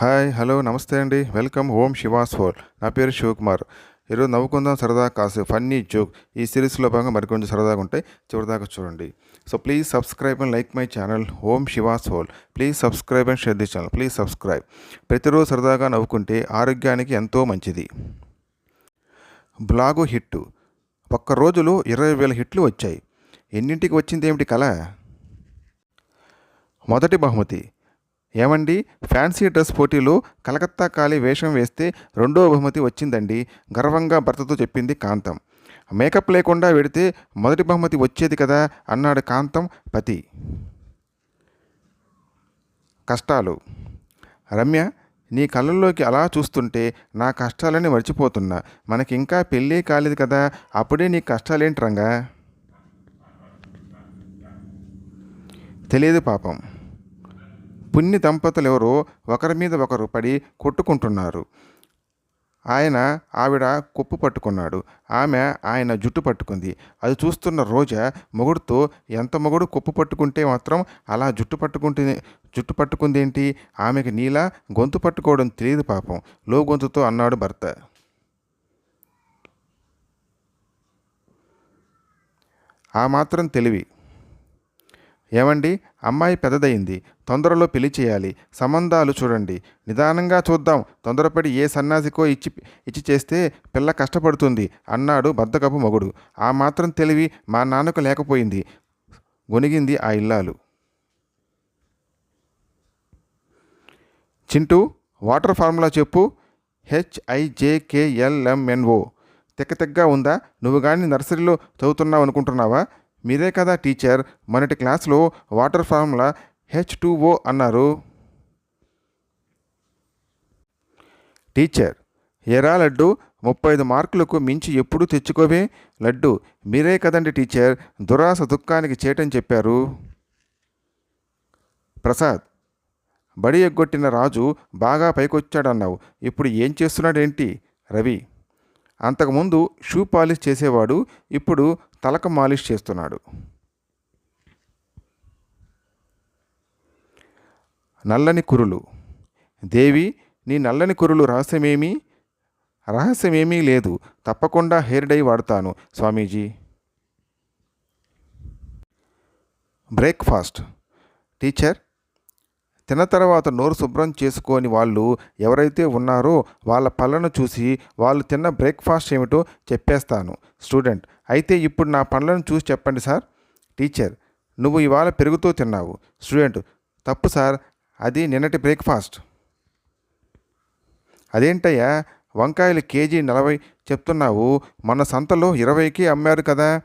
Hi hello నమస్తే అండి. Welcome ఓం Shivas whole నా పేరు శివకుమార్. ఈరోజు నవ్వుకుందాం సరదా కాసు ఫన్నీ జోక్. ఈ సిరీస్లో భాగంగా మరికొంచెం సరదాగా ఉంటాయి. చివరిదాకా చూడండి. So please subscribe and like my channel Om Shivas hole please subscribe and share the channel. Please subscribe. ప్రతిరోజు సరదాగా నవ్వుకుంటే ఆరోగ్యానికి ఎంతో మంచిది. బ్లాగు హిట్ ఒక్క రోజులో ఇరవై వేల హిట్లు వచ్చాయి. ఎన్నింటికి వచ్చింది ఏమిటి కళ? మొదటి బహుమతి. ఏమండి? ఫ్యాన్సీ డ్రెస్ పోటీలో కలకత్తా కాలి వేషం వేస్తే రెండో బహుమతి వచ్చిందండి. గర్వంగా భర్తతో చెప్పింది కాంతం. మేకప్ లేకుండా వెడితే మొదటి బహుమతి వచ్చేది కదా అన్నాడు కాంతం పతి. కష్టాలు. రమ్య నీ కళ్ళల్లోకి అలా చూస్తుంటే నా కష్టాలని మర్చిపోతున్నా. మనకి ఇంకా కాలేదు కదా అప్పుడే నీ కష్టాలేంటి రంగా? తెలియదు పాపం. పుణ్య దంపతులు ఎవరో ఒకరి మీద ఒకరు పడి కొట్టుకుంటున్నారు. ఆయన ఆవిడ కొప్పు పట్టుకున్నాడు. ఆమె ఆయన జుట్టు పట్టుకుంది. అది చూస్తున్న రోజా మొగుడుతో ఎంత మొగుడు కొప్పు పట్టుకుంటే మాత్రం అలా జుట్టు పట్టుకుంటే జుట్టు పట్టుకుందేంటి? ఆమెకి నీలా గొంతు పట్టుకోవడం తెలియదు పాపం. లో గొంతుతో అన్నాడు భర్త. ఆ మాత్రం తెలివి. ఏమండి? అమ్మాయి పెద్దదయింది. తొందరలో పెళ్ళి చేయాలి. సంబంధాలు చూడండి. నిదానంగా చూద్దాం. తొందరపడి ఏ సన్నాసికో ఇచ్చి ఇచ్చి చేస్తే పిల్ల కష్టపడుతుంది అన్నాడు బద్దకపు మొగుడు. ఆ మాత్రం తెలివి మా నాన్నకు లేకపోయింది. గొనిగింది ఆ ఇల్లాలు. చింటూ వాటర్ ఫార్ములా చెప్పు. హెచ్ఐజేకేఎల్ఎంఎన్ఓ తెక్క తెగ్గ ఉందా? నువ్వు కానీ నర్సరీలో చదువుతున్నావు అనుకుంటున్నావా మీరే కదా టీచర్? మొన్నటి క్లాస్లో water formula H two O అన్నారు. టీచర్ ఎరా లడ్డు ముప్పై ఐదు మార్కులకు మించి ఎప్పుడూ తెచ్చుకోవే? లడ్డు మీరే కదండి టీచర్ దురాస దుఃఖానికి చేయటం చెప్పారు. ప్రసాద్ బడి ఎగ్గొట్టిన రాజు బాగా పైకొచ్చాడన్నావు. ఇప్పుడు ఏం చేస్తున్నాడేంటి? రవి అంతకుముందు షూ పాలిష్ చేసేవాడు ఇప్పుడు తలక మాలిష్ చేస్తున్నాడు. నల్లని కురులు. దేవి నీ నల్లని కురులు రహస్యమేమీ? రహస్యమేమీ లేదు. తప్పకుండా హెయిర్ డై వాడతాను స్వామీజీ. బ్రేక్ఫాస్ట్. టీచర్ తిన్న తర్వాత నోరు శుభ్రం చేసుకొని వాళ్ళు ఎవరైతే ఉన్నారో వాళ్ళ పళ్ళను చూసి వాళ్ళు తిన్న బ్రేక్ఫాస్ట్ ఏమిటో చెప్పేస్తాను. స్టూడెంట్ అయితే ఇప్పుడు నా పళ్ళను చూసి చెప్పండి సార్. టీచర్ నువ్వు ఇవాళ పెరుగుతూ తిన్నావు. స్టూడెంట్ తప్పు సార్ అది నిన్నటి బ్రేక్ఫాస్ట్. అదేంటయ్యా వంకాయలు కేజీ నలభై చెప్తున్నావు మన సంతలో ఇరవైకి అమ్మారు కదా.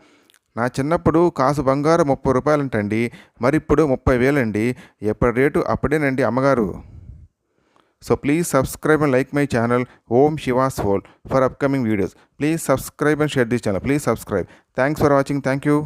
నా చిన్నప్పుడు కాసు బంగారు ముప్పై రూపాయలంటండి మరి ఇప్పుడు ముప్పై వేలండి. ఎప్పటి రేటు అప్పుడేనండి అమ్మగారు? So please subscribe and like my channel Om Shivas hole for upcoming videos please subscribe and share this channel please subscribe thanks for watching thank you